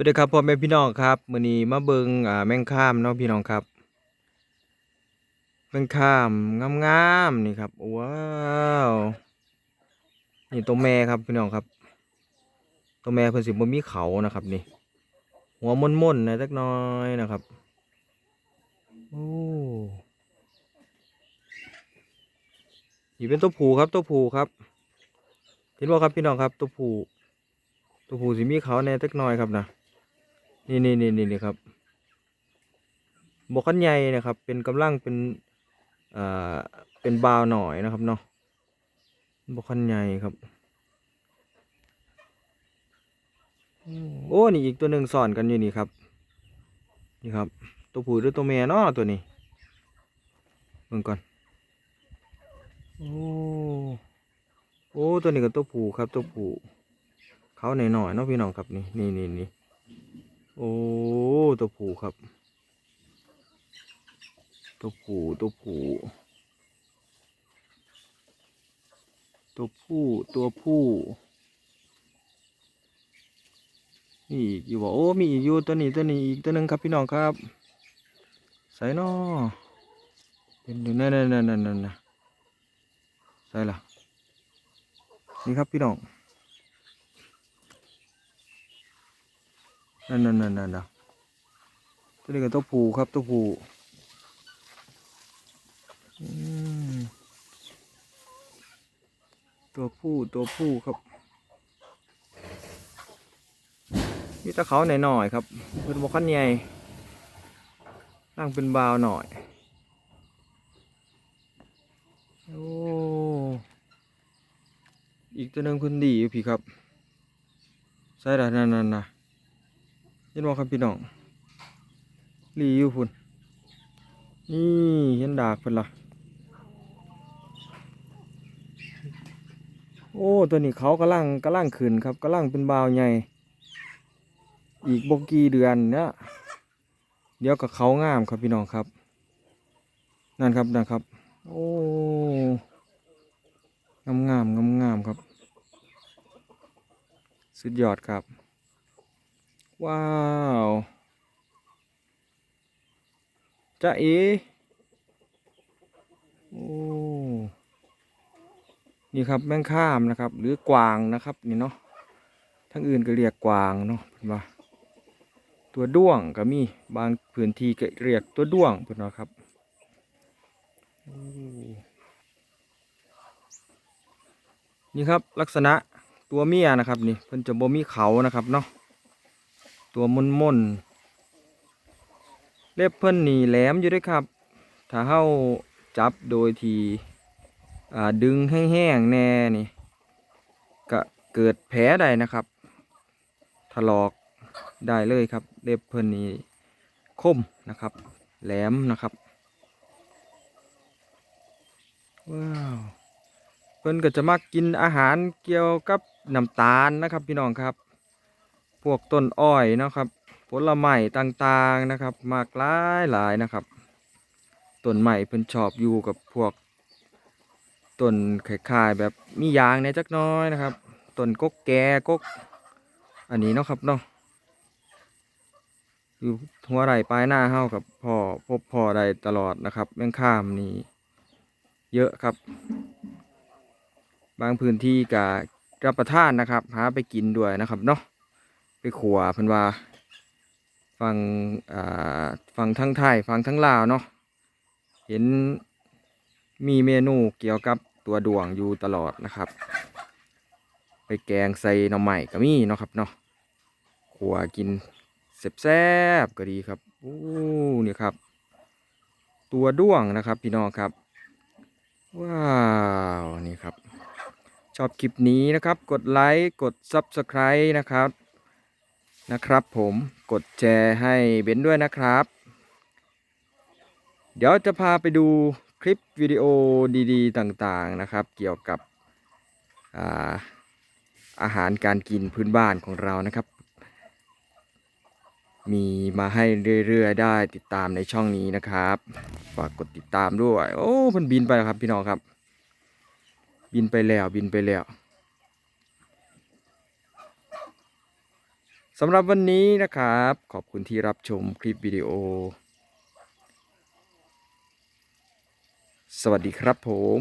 วัสดีครับพ่อแม่พี่น้องครับมื้อนี้มาเบิงอ่าแมงข้ามเนาะพี่น้องครับ แมงข้ามงามๆนี่ครับว้าวนี่ตัวแม่ครับพี่น้องครับ ตัวแม่เพิ่นสิบ่มีเขานะครับ นี่ หัวม่นๆนะจักน่อยนะครับโอ้นี่เป็นตัวผู้ครับตัวผู้ครับ เห็นบ่ครับพี่น้องครับตัวผู้ตัวผู้สิมีเขาแน่จักน่อยครับนะ นี่นี่นี่นี่นี่ครับบกขันใหญ่นะครับ เป็นกำลังเป็นอ่าเป็นบาวหน่อยนะครับเนาะบกขันใหญ่ครับอืมโอ้นี่อีกตัวหนึ่งสอนกันอยู่นี่ครับ นี่ครับ ตัวผู้หรือตัวแม่เนาะตัวนี้เบิ่งก่อนโอ้โอ้ตัวนี้ก็ตัวผู้ครับ ตัวผู้เขาหน่อยๆเนาะพี่น้องครับนี่นี่นี่นี่ โอ้ตัวผูครับ ตัวผูตัวผูตัวผู้ตัวผู้นี่อีกอยู่บ่โอ้มีอีกอยู่ตัวนี้ตัวนี้อีกตัวหนึ่งครับพี่น้องครับใส่นอเป็นอยู่นั่นนั่นนั่นนั่นนั่นนะใส่ละนี่ครับพี่น้อง นั่นนั่นนั่นนั่นตัวนี้ก็ตัวผูครับตัวผูตัวผู้ตัวผู้ครับมีตะเขาหน่อยๆครับเป็นบกขันใหญ่ร่างเป็นบาวหน่อยโอ้อีกตัวหนึ่งเพิ่นดีอยู่พี่ครับใช่ละนั่นนั่นนะ เห็นบ่ครับพี่น้องหลีอยู่พุ่นนี่เห็นดากเพิ่นล่ะโอ้ตัวนี้เขากำลังกำลังขึ้นครับกำลังเป็นบาวใหญ่อีกบกี่เดือนเนี่ยเดี๋ยวกับเขางามครับพี่น้องครับ นั่นครับนั่นครับ โอ้งามงามงามงามครับ สุดยอดครับ ว้าวจะเอโอ้นี่ครับแมงข้ามนะครับ หรือกวางนะครับ นี่เนาะทั้งอื่นก็เรียกกวางเนาะเพิ่นว่าตัวด้วงก็มีบางพื้นที่ก็เรียกตัวด้วงเพิ่นว่าครับนี่ครับลักษณะตัวเมียนะครับ นี่เพิ่นจะบ่มีเขานะครับเนาะ ตัวมนมนเล็บเพิ่นหนีแหลมอยู่ด้วยครับ ถ้าเฮาจับโดยที่อ่าดึงแห้งๆแน่นี่ก็เกิดแผลได้นะครับ ถลอกได้เลยครับ เล็บเพิ่นนี่คมนะครับ แหลมนะครับ ว้าว เพิ่นก็จะมักกินอาหารเกี่ยวกับน้ำตาลนะครับพี่น้องครับ พวกต้นอ้อยนะครับ ผลไม้ต่างๆนะครับ มากหลายหลายนะครับต้นไม้เพิ่นชอบอยู่กับพวกต้นคล้ายๆแบบมียางในจักน้อยนะครับต้นกกแก่กกอันนี้เนาะครับเนาะอยู่หัวไร่ปลายหน้าเฮากับพ่อพบพ่อได้ตลอดนะครับแมงข้ามนี่เยอะครับ บางพื้นที่ก็รับประทานนะครับ หาไปกินด้วยนะครับเนาะ ไปขัวเพิ่นว่าฟังอ่าฟังทั้งไทยฟังทั้งลาวเนาะเห็นมีเมนูเกี่ยวกับตัวดวงอยู่ตลอดนะครับ ไปแกงใส่หน่อไม้ก็มีเนาะครับเนาะขัวกินแซ่บๆก็ดีครับอู้นี่ครับ ตัวด้วงนะครับพี่น้องครับ ว้าวนี่ครับ ชอบคลิปนี้นะครับ กดไลค์ กด Subscribe นะครับ นะครับผมกดแชร์ให้เบนด้วยนะครับ เดี๋ยวจะพาไปดูคลิปวิดีโอดีๆ ต่างๆนะครับ เกี่ยวกับอาอาหารการกินพื้นบ้านของเรานะครับ มีมาให้เรื่อยๆได้ติดตามในช่องนี้นะครับฝากกดติดตามด้วย โอ้มันบินไปแล้วครับพี่น้องครับ บินไปแล้วบินไปแล้ว สำหรับวันนี้นะครับ ขอบคุณที่รับชมคลิปวิดีโอ สวัสดีครับผม